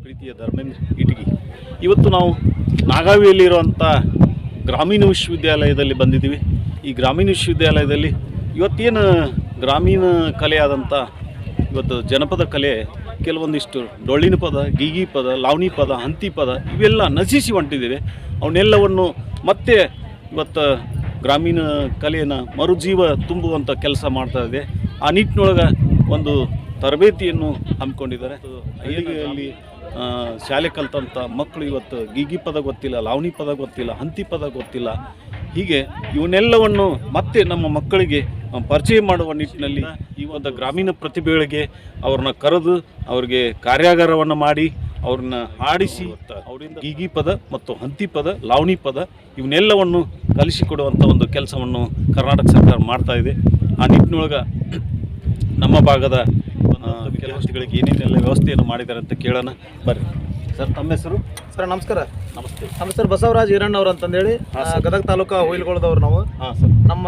ಪ್ರೀತಿಯ ಧರ್ಮೇಂದ್ರ ಇಟಗಿ. ಇವತ್ತು ನಾವು ನಾಗಾವಿಯಲ್ಲಿರುವಂಥ ಗ್ರಾಮೀಣ ವಿಶ್ವವಿದ್ಯಾಲಯದಲ್ಲಿ ಬಂದಿದ್ದೀವಿ. ಈ ಗ್ರಾಮೀಣ ವಿಶ್ವವಿದ್ಯಾಲಯದಲ್ಲಿ ಇವತ್ತೇನು ಗ್ರಾಮೀಣ ಕಲೆಯಾದಂಥ ಇವತ್ತು ಜನಪದ ಕಲೆ ಕೆಲವೊಂದಿಷ್ಟು ಡೊಳ್ಳಿನ ಪದ ಗೀಗಿ ಪದ ಲಾವಣಿ ಪದ ಹಂತಿ ಪದ ಇವೆಲ್ಲ ನಶಿಸಿ ಹೊಂಟಿದ್ದೀವಿ. ಅವನ್ನೆಲ್ಲವನ್ನು ಮತ್ತೆ ಇವತ್ತು ಗ್ರಾಮೀಣ ಕಲೆಯನ್ನು ಮರುಜೀವ ತುಂಬುವಂಥ ಕೆಲಸ ಮಾಡ್ತಾ ಇದೆ. ಆ ನಿಟ್ಟಿನೊಳಗೆ ಒಂದು ತರಬೇತಿಯನ್ನು ಹಮ್ಮಿಕೊಂಡಿದ್ದಾರೆ. ಹಳ್ಳಿಯಲ್ಲಿ ಆ, ಶಾಲೆ ಕಲ್ತಂಥ ಮಕ್ಕಳು ಇವತ್ತು ಗೀಗಿ ಪದ ಗೊತ್ತಿಲ್ಲ, ಲಾವಣಿ ಪದ ಗೊತ್ತಿಲ್ಲ, ಹಂತಿ ಪದ ಗೊತ್ತಿಲ್ಲ. ಹೀಗೆ ಇವನ್ನೆಲ್ಲವನ್ನು ಮತ್ತೆ ನಮ್ಮ ಮಕ್ಕಳಿಗೆ ಪರಿಚಯ ಮಾಡುವ ನಿಟ್ಟಿನಲ್ಲಿ ಈ ಒಂದು ಗ್ರಾಮೀಣ ಪ್ರತಿಭೆಗಳಿಗೆ ಅವ್ರನ್ನ ಕರೆದು ಅವ್ರಿಗೆ ಕಾರ್ಯಾಗಾರವನ್ನು ಮಾಡಿ ಅವ್ರನ್ನ ಆಡಿಸಿ ಅವರಿಂದ ಗೀಗಿ ಪದ ಮತ್ತು ಹಂತಿ ಪದ, ಲಾವಣಿ ಪದ ಇವನ್ನೆಲ್ಲವನ್ನು ಕಲಿಸಿಕೊಡುವಂಥ ಒಂದು ಕೆಲಸವನ್ನು ಕರ್ನಾಟಕ ಸರ್ಕಾರ ಮಾಡ್ತಾ ಇದೆ. ಆ ನಿಟ್ಟಿನೊಳಗೆ ನಮ್ಮ ಭಾಗದ ವಿದ್ಯಾರ್ಥಿಗಳಿಗೆ ಏನೇನೆಲ್ಲ ವ್ಯವಸ್ಥೆಯನ್ನು ಮಾಡಿದ್ದಾರೆ ಅಂತ ಕೇಳೋಣ. ಬರ್ರಿ. ಸರ್ ತಮ್ಮ ಹೆಸರು? ಸರ್ ನಮಸ್ಕಾರ. ನಮಸ್ತೆ. ನಮ್ಮ ಸರ್ ಬಸವರಾಜ್ ಈರಣ್ಣವ್ರು ಅಂತಂದೇಳಿ. ಗದಗ ತಾಲೂಕು ಹುಯಿಲ್ಗೊಳದವ್ರು ನಾವು. ಹಾಂ ಸರ್. ನಮ್ಮ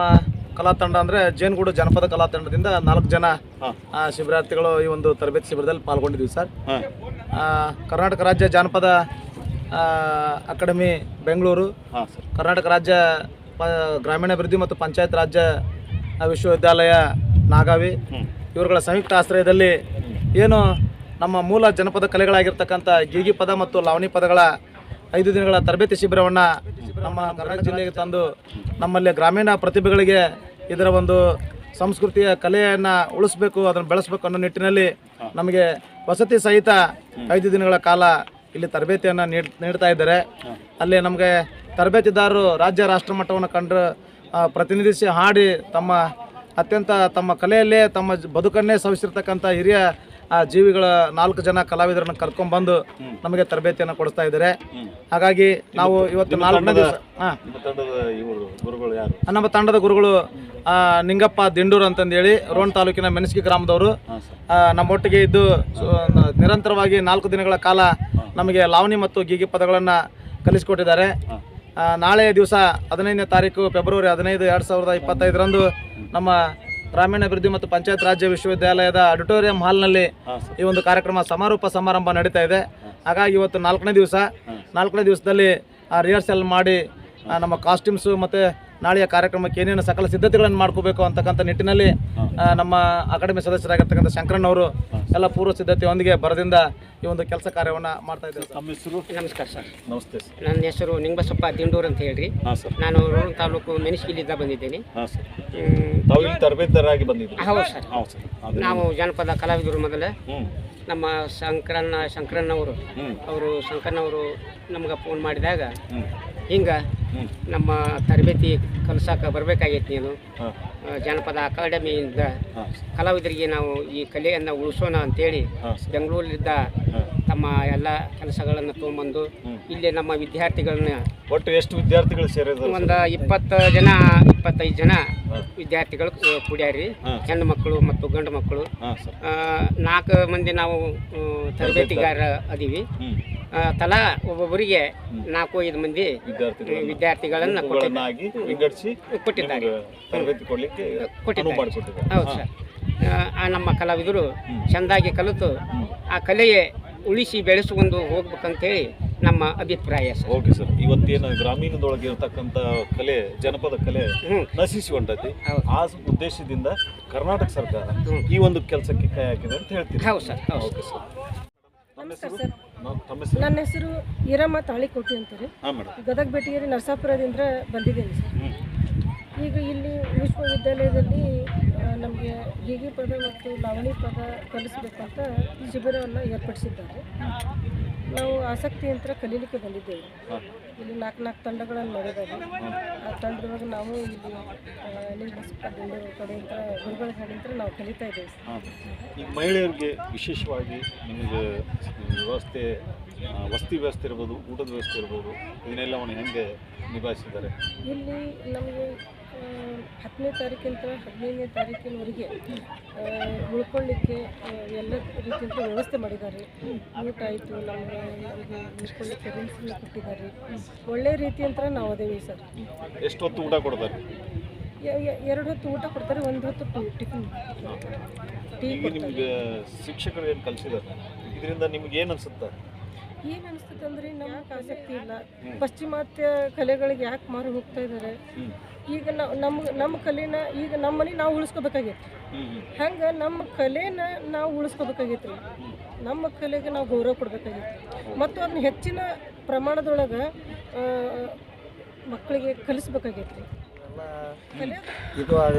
ಕಲಾ ತಂಡ ಅಂದರೆ ಜೇನುಗೂಡು ಜನಪದ ಕಲಾ ತಂಡದಿಂದ ನಾಲ್ಕು ಜನ ಆ, ಶಿಬಿರಾರ್ಥಿಗಳು ಈ ಒಂದು ತರಬೇತಿ ಶಿಬಿರದಲ್ಲಿ ಪಾಲ್ಗೊಂಡಿದ್ವಿ ಸರ್. ಆ, ಕರ್ನಾಟಕ ರಾಜ್ಯ ಜಾನಪದ ಅಕಾಡೆಮಿ ಬೆಂಗಳೂರು ಹಾಂ ಸರ್. ಕರ್ನಾಟಕ ರಾಜ್ಯ ಪ ಗ್ರಾಮೀಣಾಭಿವೃದ್ಧಿ ಮತ್ತು ಪಂಚಾಯತ್ ರಾಜ್ಯ ವಿಶ್ವವಿದ್ಯಾಲಯ ನಾಗಾವಿ ಇವರುಗಳ ಸಂಯುಕ್ತ ಆಶ್ರಯದಲ್ಲಿ ಏನು ನಮ್ಮ ಮೂಲ ಜನಪದ ಕಲೆಗಳಾಗಿರ್ತಕ್ಕಂಥ ಗೀಗಿ ಪದ ಮತ್ತು ಲಾವಣಿ ಪದಗಳ ಐದು ದಿನಗಳ ತರಬೇತಿ ಶಿಬಿರವನ್ನು ನಮ್ಮ ಕರ್ನಾಟಕ ಜಿಲ್ಲೆಗೆ ತಂದು ನಮ್ಮಲ್ಲಿ ಗ್ರಾಮೀಣ ಪ್ರತಿಭೆಗಳಿಗೆ ಇದರ ಒಂದು ಸಂಸ್ಕೃತಿಯ ಕಲೆಯನ್ನು ಉಳಿಸ್ಬೇಕು, ಅದನ್ನು ಬೆಳೆಸಬೇಕು ಅನ್ನೋ ನಿಟ್ಟಿನಲ್ಲಿ ನಮಗೆ ವಸತಿ ಸಹಿತ ಐದು ದಿನಗಳ ಕಾಲ ಇಲ್ಲಿ ತರಬೇತಿಯನ್ನು ನೀಡ್, ನೀಡ್ತಾ ಇದ್ದಾರೆ. ಅಲ್ಲಿ ನಮಗೆ ತರಬೇತಿದಾರರು ರಾಜ್ಯ ರಾಷ್ಟ್ರ ಮಟ್ಟವನ್ನು ಕಂಡು ಪ್ರತಿನಿಧಿಸಿ ಹಾಡಿ ತಮ್ಮ ಅತ್ಯಂತ ತಮ್ಮ ಕಲೆಯಲ್ಲೇ ತಮ್ಮ ಬದುಕನ್ನೇ ಸವಿಸಿರ್ತಕ್ಕಂಥ ಹಿರಿಯ ಆ, ಜೀವಿಗಳ ನಾಲ್ಕು ಜನ ಕಲಾವಿದರನ್ನ ಕರ್ಕೊಂಡ್ಬಂದು ನಮಗೆ ತರಬೇತಿಯನ್ನು ಕೊಡಿಸ್ತಾ ಇದ್ದಾರೆ. ಹಾಗಾಗಿ ನಾವು ಇವತ್ತು ನಾಲ್ಕನೇ ದಿವಸ ಹಾಂ. ನಿಮ್ಮ ತಂಡದ ಗುರುಗಳು ನಿಂಗಪ್ಪ ದಿಂಡೂರು ಅಂತಂದೇಳಿ ರೋಣ ತಾಲೂಕಿನ ಮೆಣಸ್ಕಿ ಗ್ರಾಮದವರು. ನಮ್ಮೊಟ್ಟಿಗೆ ಇದ್ದು ನಿರಂತರವಾಗಿ ನಾಲ್ಕು ದಿನಗಳ ಕಾಲ ನಮಗೆ ಲಾವಣಿ ಮತ್ತು ಗೀಗಿ ಪದಗಳನ್ನು ಕಲಿಸಿಕೊಟ್ಟಿದ್ದಾರೆ. ನಾಳೆ ದಿವಸ ಹದಿನೈದನೇ ತಾರೀಕು ಫೆಬ್ರವರಿ ಹದಿನೈದು ಎರಡು ಸಾವಿರದ ಇಪ್ಪತ್ತೈದರಂದು ನಮ್ಮ ಗ್ರಾಮೀಣಾಭಿವೃದ್ಧಿ ಮತ್ತು ಪಂಚಾಯತ್ ರಾಜ್ಯ ವಿಶ್ವವಿದ್ಯಾಲಯದ ಆಡಿಟೋರಿಯಂ ಹಾಲ್ನಲ್ಲಿ ಈ ಒಂದು ಕಾರ್ಯಕ್ರಮ ಸಮಾರೋಪ ಸಮಾರಂಭ ನಡೀತಾ ಇದೆ. ಹಾಗಾಗಿ ಇವತ್ತು ನಾಲ್ಕನೇ ದಿವಸ ನಾಲ್ಕನೇ ದಿವಸದಲ್ಲಿ ರಿಹರ್ಸಲ್ ಮಾಡಿ ನಮ್ಮ ಕಾಸ್ಟ್ಯೂಮ್ಸು ಮತ್ತು ನಾಳೆಯ ಕಾರ್ಯಕ್ರಮಕ್ಕೆ ಏನೇನು ಸಕಲ ಸಿದ್ಧತೆಗಳನ್ನು ಮಾಡ್ಕೋಬೇಕು ಅಂತಕ್ಕಂಥ ನಿಟ್ಟಿನಲ್ಲಿ ನಮ್ಮ ಅಕಾಡೆಮಿ ಸದಸ್ಯರಾಗಿರ್ತಕ್ಕಂಥ ಶಂಕರಣ್ಣವರು ಎಲ್ಲ ಪೂರ್ವ ಸಿದ್ಧತೆಯೊಂದಿಗೆ ಬರದಿಂದ ಈ ಒಂದು ಕೆಲಸ ಕಾರ್ಯವನ್ನು ಮಾಡ್ತಾ ಇದ್ದೇವೆ ಸರ್. ತಮ್ಮ ಹೆಸರು? ನಮಸ್ಕಾರ ಸರ್. ನಮಸ್ತೆ ಸರ್. ನನ್ನ ಹೆಸರು ನಿಂಗಬಸಪ್ಪ ದಿಂಡೂರ್ ಅಂತ ಹೇಳ್ರಿ. ನಾನು ರೋಣ ತಾಲೂಕು ಮೆಣಸಿಗಿಲಿದ್ದ ಬಂದಿದ್ದೇನೆ. ತರಬೇತರಾಗಿ ಬಂದಿದ್ರು ಹೌದು ಸರ್. ನಾವು ಜಾನಪದ ಕಲಾವಿದರು ಮೊದಲ. ನಮ್ಮ ಶಂಕರಣ್ಣ ಶಂಕರಣ್ಣವರು ಅವರು ಶಂಕರಣ್ಣವರು ನಮ್ಗೆ ಫೋನ್ ಮಾಡಿದಾಗ ಹಿಂಗ ನಮ್ಮ ತರಬೇತಿ ಕಲ್ಸಕ್ಕೆ ಬರಬೇಕಾಗೈತಿ ನೀನು ಜನಪದ ಅಕಾಡೆಮಿಯಿಂದ ಕಲಾವಿದರಿಗೆ ನಾವು ಈ ಕಲೆಯನ್ನು ಉಳಿಸೋಣ ಅಂತೇಳಿ ಬೆಂಗಳೂರಿನಿಂದ ತಮ್ಮ ಎಲ್ಲ ಕೆಲಸಗಳನ್ನು ತೊಗೊಂಬಂದು. ಇಲ್ಲಿ ನಮ್ಮ ವಿದ್ಯಾರ್ಥಿಗಳನ್ನ ಒಟ್ಟು ಎಷ್ಟು ವಿದ್ಯಾರ್ಥಿಗಳು ಸೇರಿದ್ರು ಒಂದು ಇಪ್ಪತ್ತು ಜನ ಇಪ್ಪತ್ತೈದು ಜನ ವಿದ್ಯಾರ್ಥಿಗಳು ಕುಡಿಯಾರಿ. ಹೆಣ್ಣು ಮಕ್ಕಳು ಮತ್ತು ಗಂಡು ಮಕ್ಕಳು. ನಾಲ್ಕು ಮಂದಿ ನಾವು ತರಬೇತಿಗಾರ ಅದೀವಿ. ತಲಾ ಒಬ್ಬೊಬ್ಬರಿಗೆ ನಾಲ್ಕು ಐದು ಮಂದಿ ವಿದ್ಯಾರ್ಥಿಗಳು ವಿದ್ಯಾರ್ಥಿಗಳನ್ನ ಕೊಟ್ಟಿದ್ದಾರೆ. ಹೌದು ಸರ್. ಆ, ನಮ್ಮ ಕಲಾವಿದರು ಚೆಂದಾಗಿ ಕಲಿತು ಆ ಕಲೆಯೇ ಉಳಿಸಿ ಬೆಳೆಸಿಕೊಂಡು ಹೋಗ್ಬೇಕಂತೇಳಿ ನಮ್ಮ ಅಭಿಪ್ರಾಯ ಸರ್. ಓಕೆ ಸರ್ ಇವತ್ತೇನು ಗ್ರಾಮೀಣದೊಳಗೆ ಇರತಕ್ಕಂಥ ಕಲೆ ಜನಪದ ಕಲೆ ನಶಿಸಿ ಹೊಂಟತಿ. ಆ ಉದ್ದೇಶದಿಂದ ಕರ್ನಾಟಕ ಸರ್ಕಾರ ಈ ಒಂದು ಕೆಲಸಕ್ಕೆ ಕೈ ಹಾಕಿದೆ ಅಂತ ಹೇಳ್ತೀವಿ ಹೌದು ಸರ್ ಓಕೆ ಸರ್. ನಮಸ್ಕಾರ ಸರ್ ನನ್ನ ಹೆಸರು ಈರಮ್ಮ ತಾಳಿಕೋಟಿ ಅಂತಾರೆ. ಗದಗ ಬೆಟಗೇರಿ ನರಸಾಪುರದಿಂದ ಬಂದಿದ್ದೀನಿ ಸರ್. ಈಗ ಇಲ್ಲಿ ವಿಶ್ವವಿದ್ಯಾಲಯದಲ್ಲಿ ನಮಗೆ ಗೀಗಿ ಪದ ಮತ್ತು ಲಾವಣಿ ಪದ ಕಲಿಸಬೇಕಂತ ಶಿಬಿರವನ್ನು ಏರ್ಪಡಿಸಿದ್ದಾರೆ. ನಾವು ಆಸಕ್ತಿ ಅಂತ ಕಲೀಲಿಕ್ಕೆ ಬಂದಿದ್ದೇವೆ. ಇಲ್ಲಿ ನಾಲ್ಕು ನಾಲ್ಕು ತಂಡಗಳನ್ನು ಮಾಡಿದ್ದಾರೆ ಆ ತಂಡದೊಳಗೆ ನಾವು ಇಲ್ಲಿ ಬೆಂಗಳೂರು ಕಡೆಯಿಂದ ಗುರುಗಳ ಕಡೆಯಿಂದ ನಾವು ಕಲಿತಾ ಇದ್ದೇವೆ. ಈ ಮಹಿಳೆಯರಿಗೆ ವಿಶೇಷವಾಗಿ ನಿಮಗೆ ವ್ಯವಸ್ಥೆ ವಸ್ತಿ ವ್ಯವಸ್ಥೆ ಇರ್ಬೋದು ಊಟದ ವ್ಯವಸ್ಥೆ ಇರ್ಬೋದು ಇದನ್ನೆಲ್ಲವನ್ನು ಹೆಂಗೆ ನಿಭಾಯಿಸಿದ್ದಾರೆ? ಇಲ್ಲಿ ನಮಗೆ ಹತ್ತನೇ ತಾರೀಕಿಂದ ಹದಿನೈದನೇ ತಾರೀಕಿನವರೆಗೆ ಉಳ್ಕೊಳ್ಳಿಕ್ಕೆ ಎಲ್ಲ ರೀತಿಯಿಂದ ವ್ಯವಸ್ಥೆ ಮಾಡಿದ್ದಾರೆ. ಊಟ ಆಯಿತು ನಮಗೆ ಉಳ್ಕೊಳ್ಳಿಕ್ಕೆ ರೂಮ್ಸನ್ನು ಕೊಟ್ಟಿದ್ದಾರೆ. ಒಳ್ಳೆ ಅಂತ ನಾವು ಅದೇವಿ ಸರ್. ಎಷ್ಟು ಹೊತ್ತು ಊಟ ಕೊಡ್ತಾರೆ? ಎರಡು ಹೊತ್ತು ಊಟ ಕೊಡ್ತಾರೆ ಒಂದು ಹೊತ್ತು ಟಿ- ಟಿಫಿನ್ ಟೀ ನಿಮಗೆ ಶಿಕ್ಷಕರು ಏನು ಕಲಿಸಿದ್ದಾರೆ? ಇದರಿಂದ ನಿಮ್ಗೆ ಏನು ಅನ್ಸುತ್ತೆ? ಏನು ಅನಿಸ್ತದೆ ಅಂದ್ರೆ ನಮ್ಗೆ ಆಸಕ್ತಿ ಇಲ್ಲ. ಪಾಶ್ಚಿಮಾತ್ಯ ಕಲೆಗಳಿಗೆ ಯಾಕೆ ಮಾರು ಹೋಗ್ತಾ ಇದ್ದಾರೆ ಈಗ ನಾವು ನಮ್ಮ ನಮ್ಮ ಕಲೆನ ಈಗ ನಮ್ಮನೆ ನಾವು ಉಳಿಸ್ಕೋಬೇಕಾಗೈತಿ ಹಂಗೆ ನಮ್ಮ ಕಲೆನ ನಾವು ಉಳಿಸ್ಕೋಬೇಕಾಗೈತ್ರಿ. ರೀ ನಮ್ಮ ಕಲೆಗೆ ನಾವು ಗೌರವ ಕೊಡ್ಬೇಕಾಗೈತಿ ಮತ್ತು ಅದನ್ನ ಹೆಚ್ಚಿನ ಪ್ರಮಾಣದೊಳಗೆ ಮಕ್ಕಳಿಗೆ ಕಲಿಸ್ಬೇಕಾಗೈತ್ರಿ. ಇದು ಆಗ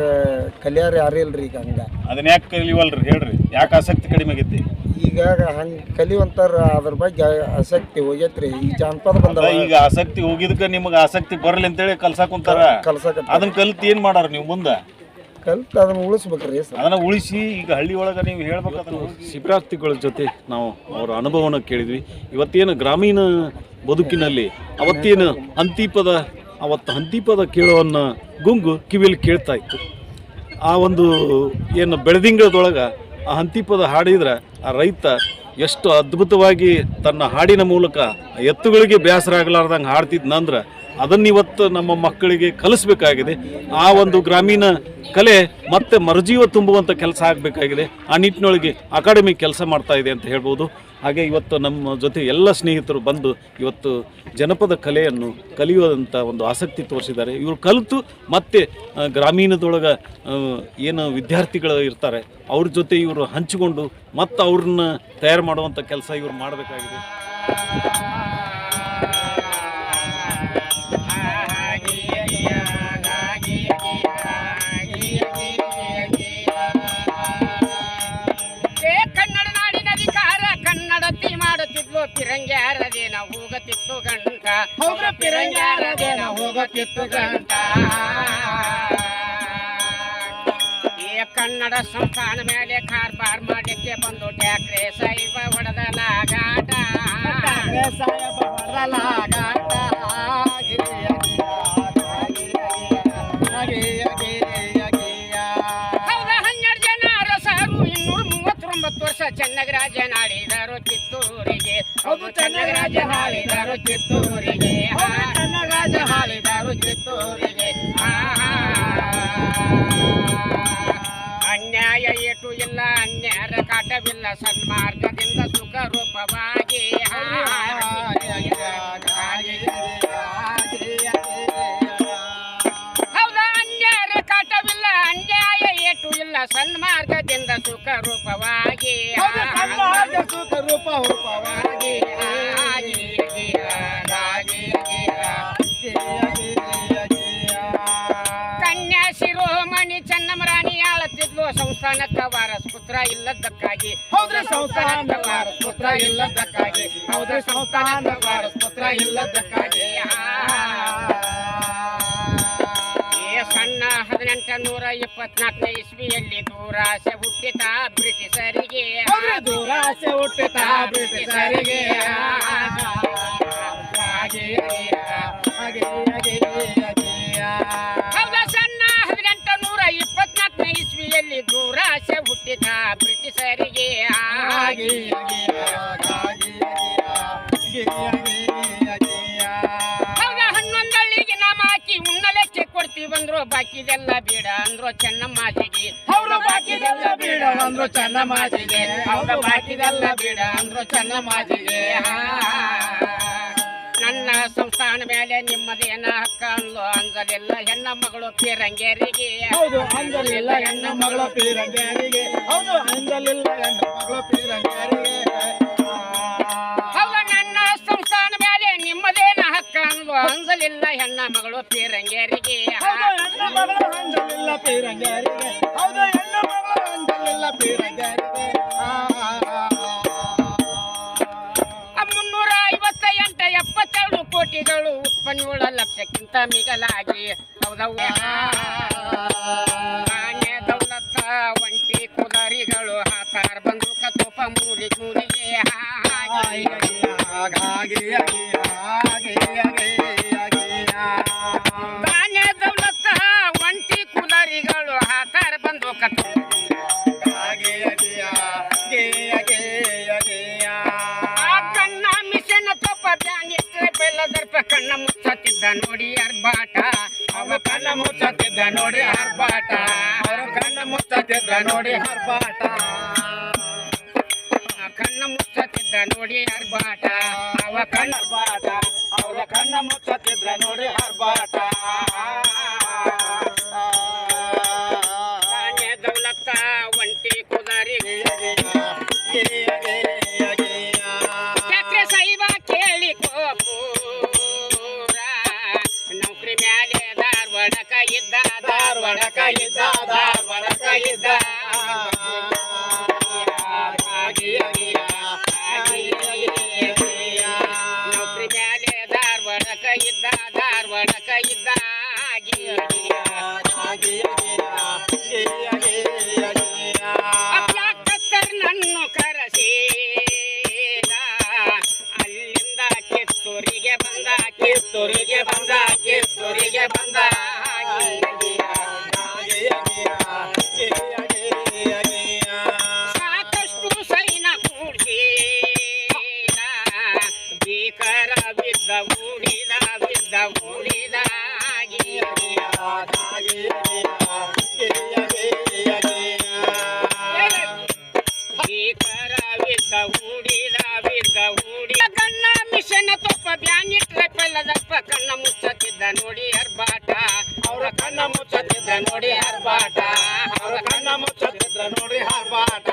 ಕಲಿಯಾರ ಯಾರು ಇಲ್ರಿ ಈಗ ಹಂಗ? ಅದನ್ನ ಯಾಕೆ ಕಲಿವಲ್ರಿ ಹೇಳ್ರಿ. ಯಾಕೆ ಆಸಕ್ತಿ ಕಡಿಮೆ ಆಗೈತಿ? ಈಗ ಹಂಗೆ ಕಲಿಯುವಂತ ಅದ್ರ ಬಗ್ಗೆ ಆಸಕ್ತಿ ಹೋಗೈತ್ರಿ. ಈ ಜಾನಪದ ಬಂದ ಈಗ ಆಸಕ್ತಿ ಹೋಗಿದ್ಕ ನಿಮಗೆ ಆಸಕ್ತಿ ಬರಲಿ ಅಂತೇಳಿ ಕಲ್ಸಾಕ್ ಕುಂತಾರ? ಕಲ್ಸಕ ಅದನ್ನ ಕಲ್ತು ಏನು ಮಾಡಾರ ನೀವು ಮುಂದೆ? ಕಲ್ತು ಅದನ್ನ ಉಳಿಸ್ಬೇಕ್ರಿ ಸರ್. ಅದನ್ನ ಉಳಿಸಿ ಈಗ ಹಳ್ಳಿ ಒಳಗ ನೀವು ಹೇಳ್ಬೇಕು ಶಿಬಿರಾರ್ಥಿಗಳ ಜೊತೆ ನಾವು ಅವರ ಅನುಭವನ ಕೇಳಿದ್ವಿ. ಇವತ್ತೇನು ಗ್ರಾಮೀಣ ಬದುಕಿನಲ್ಲಿ ಅವತ್ತೇನು ಹಂತಿಪದ ಅವತ್ತು ಹಂತಿಪದ ಕೇಳೋವನ್ನ ಗುಂಗು ಕಿವಿಯಲ್ಲಿ ಕೇಳ್ತಾ ಇತ್ತು. ಆ ಒಂದು ಏನು ಬೆಳದಿಂಗಳದೊಳಗೆ ಆ ಹಂತಿಪದ ಹಾಡಿದ್ರೆ ಆ ರೈತ ಎಷ್ಟು ಅದ್ಭುತವಾಗಿ ತನ್ನ ಹಾಡಿನ ಮೂಲಕ ಎತ್ತುಗಳಿಗೆ ಬೇಸರ ಆಗಲಾರ್ದಂಗೆ ಹಾಡ್ತಿದ್ನಂದ್ರೆ ಅದನ್ನಿವತ್ತು ನಮ್ಮ ಮಕ್ಕಳಿಗೆ ಕಲಿಸ್ಬೇಕಾಗಿದೆ. ಆ ಒಂದು ಗ್ರಾಮೀಣ ಕಲೆ ಮತ್ತೆ ಮರುಜೀವ ತುಂಬುವಂಥ ಕೆಲಸ ಆಗಬೇಕಾಗಿದೆ. ಆ ನಿಟ್ಟಿನೊಳಗೆ ಅಕಾಡೆಮಿ ಕೆಲಸ ಮಾಡ್ತಾ ಇದೆ ಅಂತ ಹೇಳ್ಬೋದು. ಹಾಗೆ ಇವತ್ತು ನಮ್ಮ ಜೊತೆ ಎಲ್ಲ ಸ್ನೇಹಿತರು ಬಂದು ಇವತ್ತು ಜನಪದ ಕಲೆಯನ್ನು ಕಲಿಯುವಂಥ ಒಂದು ಆಸಕ್ತಿ ತೋರಿಸಿದ್ದಾರೆ. ಇವರು ಕಲಿತು ಮತ್ತೆ ಗ್ರಾಮೀಣದೊಳಗೆ ಏನು ವಿದ್ಯಾರ್ಥಿಗಳು ಇರ್ತಾರೆ, ಅವ್ರ ಜೊತೆ ಇವರು ಹಂಚಿಕೊಂಡು ಮತ್ತು ಅವ್ರನ್ನ ತಯಾರು ಮಾಡುವಂಥ ಕೆಲಸ ಇವರು ಮಾಡಬೇಕಾಗಿದೆ. ಪಿರಂಗ್ಯಾರದೇನ ಹೋಗತಿತ್ತು ಗಂಟ ಹೋಗ ಪಿರಂಗ್ಯಾರದೇನ ಹೋಗತಿತ್ತು ಗಂಟ ಈ ಕನ್ನಡ ಸಂಸ್ಥಾನ ಮೇಲೆ ಕಾರ್ಬಾರ್ ಮಾಡಲಿಕ್ಕೆ ಬಂದು ಟ್ಯಾಕ್ರೆ ಸಾಯಿಬ ಹೊಡೆದ ಲಾಗಾಟ ಹೌದ ಹನ್ನೆರಡು ಜನ ಅರಸರು ಇನ್ನೂರ ಮೂವತ್ತೊಂಬತ್ತು ವರ್ಷ ಚೆನ್ನಾಗಿ ರಾಜ್ಯ ಕಿತ್ತೂರಿಗೆ ಹೌದು ಚೆನ್ನಗರಾಜ ಆಳಿದರು ಕಿತ್ತೂರಿಗೆ ಚೆನ್ನಗರಾಜ ಆಳಿದರು ಕಿತ್ತೂರಿಗೆ ಅನ್ಯಾಯ ಏಟು ಇಲ್ಲ ಅನ್ಯಾರ ಕಾಟವಿಲ್ಲ ಸನ್ಮಾರ್ಗದಿಂದ ಆಳತಿದ್ಲು ಸಂಸ್ಥಾನಕ್ಕ ವಾರಸ್ ಪುತ್ರ ಇಲ್ಲದಕ್ಕಾಗಿ ಹೌದ್ರ ಸಂಸ್ಥಾನ ವಾರಸ್ ಪುತ್ರ ಇಲ್ಲದಕ್ಕಾಗಿ ಹೌದ್ರ ಸಂಸ್ಥಾನ ವಾರಸ್ ಪುತ್ರ ಇಲ್ಲದಕ್ಕಾಗಿ ಸಣ್ಣ ಹದಿನೆಂಟ ನೂರ ಇಪ್ಪತ್ನಾಲ್ಕನೇ ಇಸ್ವಿಯಲ್ಲಿ ದೂರಾಸೆ ಹುಟ್ಟಿತ ಬ್ರಿಟಿಷರಿಗೆ. ದೂರಾಸೆ ಹುಟ್ಟಿತ ಬ್ರಿಟಿಷರಿಗೆ. ಹೌದ ಇಸ್ವಿಯಲ್ಲಿ ದೂರಾಸೆ ಹುಟ್ಟಿದ ಬ್ರಿಟಿಷರಿಗೆ ಸರಿಗೆ ಹನ್ನೊಂದಳ್ಳಿಗೆ ನಾಮ ಹಾಕಿ ಉಣ್ಣಲೆಕ್ಕೆ ಕೊಡ್ತೀವಂದ್ರು ಬಾಕಿದೆಲ್ಲ ಬೇಡ ಅಂದ್ರು ಚೆನ್ನಮ್ಮಾಜಿಗೆ. ಹೌದು, ಬಾಕಿದೆಲ್ಲ ಬೇಡ ಅಂದ್ರು ಚೆನ್ನಮ್ಮಾಜಿಗೆ. ಹೌದು, ಬಾಕಿದೆಲ್ಲ ಬೇಡ ಅಂದ್ರು ಚೆನ್ನಮ್ಮಾಜಿಗೆ. ನನ್ನ ಸಂಸ್ಥಾನ ಮೇಲೆ ನಿಮ್ಮದೇನ ಹಕ್ಕ ಅಂದ್ಲು ಅಂಜಲಿಲ್ಲ. ಹೆಣ್ಣ ಮಗಳು ಪೀರಂಗೇರಿಗೆ. ಹೌದು ಅಂಜಲಿಲ್ಲ. ಹೆಣ್ಣ ಮಗಳು ಪೀರಂಗೇರಿಗೆ. ಹೌದು ಅಂಜಲಿಲ್ಲ. ಹೆಣ್ಣ ಮಗಳು ಪೀರಂಗೇರಿಗೆ. ಹೌದು ನನ್ನ ಸಂಸ್ಥಾನ ಮೇಲೆ ನಿಮ್ಮದೇನ ಹಕ್ಕ ಅಂದ್ಲು ಅಂಜಲಿಲ್ಲ. ಹೆಣ್ಣ ಮಗಳು ಪೀರಂಗೇರಿಗೆ. ಅಂಜಲಿಲ್ಲ ಪೀರಂಗೇರಿಗೆ. ಹೌದು ಹೆಣ್ಣ ಮಗಳು ಅಂದಲಿಲ್ಲ ಪೀರಂಗೇರಿಗೆ. ಮುನ್ನೂರ ಎಪ್ಪತ್ತೆರಡು ಕೋಟಿಗಳು ಉತ್ಪನ್ನಗಳ ಲಕ್ಷಕ್ಕಿಂತ ಮಿಗಲಾಗಿ ಹೌದವ್ವ. ನಾಣ್ಯ ದೌಲತ್ತ, ಒಂಟಿ, ಕುದಾರಿಗಳು, ಹಾತಾರ ಬಂದು ತೋಪ, ಮೂಲಿ ಮೂಲಿಗೆ ಕಣ್ಣ ಮುಚ್ಚತ್ತಿದ್ದ ನೋಡಿ ಅರ್ಬಾಟ ಅವ ಕಣ್ಣ ಮುಚ್ಚತ್ತಿದ್ದ ನೋಡಿ ಅರ್ಬಾಟ ಅವ ಕಣ್ಣ ಮುಚ್ಚತ್ತಿದ್ದ ನೋಡಿ ಅರ್ಬಾಟ ಕಣ್ಣ ಮುಚ್ಚತ್ತಿದ್ದ ನೋಡಿ ಅರ್ಬಾಟ ಅವ ಕಣ್ಣ ಬಾಟ ಅವರ ಕಣ್ಣ ಮುಚ್ಚತ್ತಿದ್ದ ನೋಡಿ ಅರ್ಬಾಟ ಕಣ್ಣ, ಮಿಷನ್ ತುಪ್ಪ, ಬ್ಯಾನಿ ಟ್ರೈಪ್ ಇಲ್ಲದಪ್ಪ ಕಣ್ಣ ಮುಚ್ಚತ್ತಿದ್ದ ನೋಡಿ ಹರ್ಬಾಟ ಅವರ ಕಣ್ಣ ಮುಚ್ಚತ್ತಿದ್ದ ನೋಡಿ ಹರ್ಬಾಟ ಅವರ ಕಣ್ಣ ಮುಚ್ಚತ್ತಿದ್ದ ನೋಡಿ ಹರ್ಬಾಟ